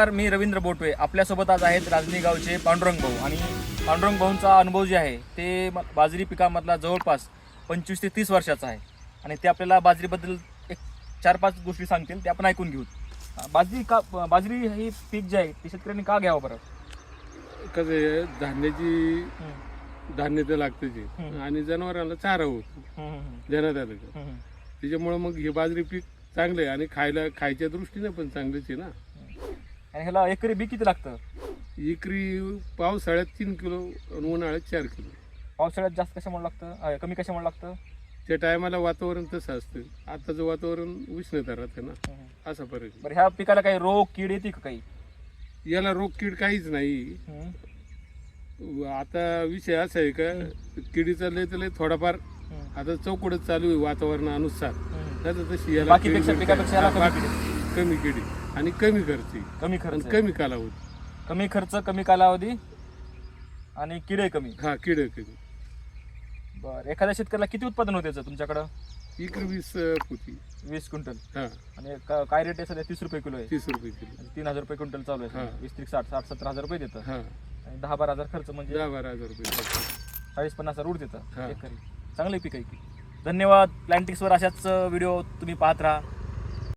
नमस्कार मी रवींद्र बोटवे. आपल्यासोबत आज आहेत राजनी गावचे पांडुरंग भाऊ. आणि पांडुरंग भाऊंचा अनुभव जे आहे ते बाजरी पिकामधला जवळपास पंचवीस ते तीस वर्षाचा आहे. आणि ते आपल्याला बाजरीबद्दल एक चार पाच गोष्टी सांगतील ते आपण ऐकून घेऊ. बाजरी का बाजरी हे पीक जे आहे ते शेतकऱ्यांनी का घ्यावं बरं? कसं आहे धान्याची धान्य तर लागतंच आणि जनावरांना चारा होतो. देण्यात आलं त्याच्यामुळं मग हे बाजरी पीक चांगलं आहे. आणि खायला खायच्या दृष्टीने पण चांगलंच आहे ना. आणि ह्याला एकरी बी किती लागतं? इकरी पावसाळ्यात तीन किलो आणि उन्हाळ्यात चार किलो. पावसाळ्यात जास्त कशामुळे लागतं? अं, कमी कशामुळे लागतं? त्या टायमाला वातावरण तसं असतं. आताचं वातावरण उष्णता राहतं ना. हम्म. असा फरक. बरं ह्या पिकाला काही रोग कीड येते का काही? याला रोग कीड काहीच नाही. हम्म, आता विषय असा आहे का किडीचा लय तर लय थोडाफार. हम्म, आता चौकडच चालू आहे वातावरणानुसार. हम्म. नाही तर तशी याला बाकीपेक्षा किडी- पिकापेक्षा याला कमी बाकी- कमी किडी. आणि कमी खर्च. कमी आणि खर्च. आहे. कमी कालावधी. कमी खर्च कमी कालावधी आणि किडे कमी. हा किड कमी. बर एखाद्या शेतकऱ्याला किती उत्पादन होते याचं तुमच्याकडं? इकडे वीस अं, पोती. वीस क्विंटल. हा. आणि का- काय रेट आहे सध्या? तीस रुपये किलो आहे. तीस रुपये किलो. आणि तीन हजार रुपये क्विंटल चालू आहे. हा. वीस त्रिक साठ साठ सत्तर हजार रुपये देतं. हा. आणि दहा बारा हजार खर्च म्हणजे? दहा बारा हजार रुपये खर्च. चाळीस पन्नास हजार हा. देतं. एकरी. चांगले पीक आहे की. धन्यवाद. प्लॅन्टिक्सवर अशाच व्हिडिओ तुम्ही पाहत राहा.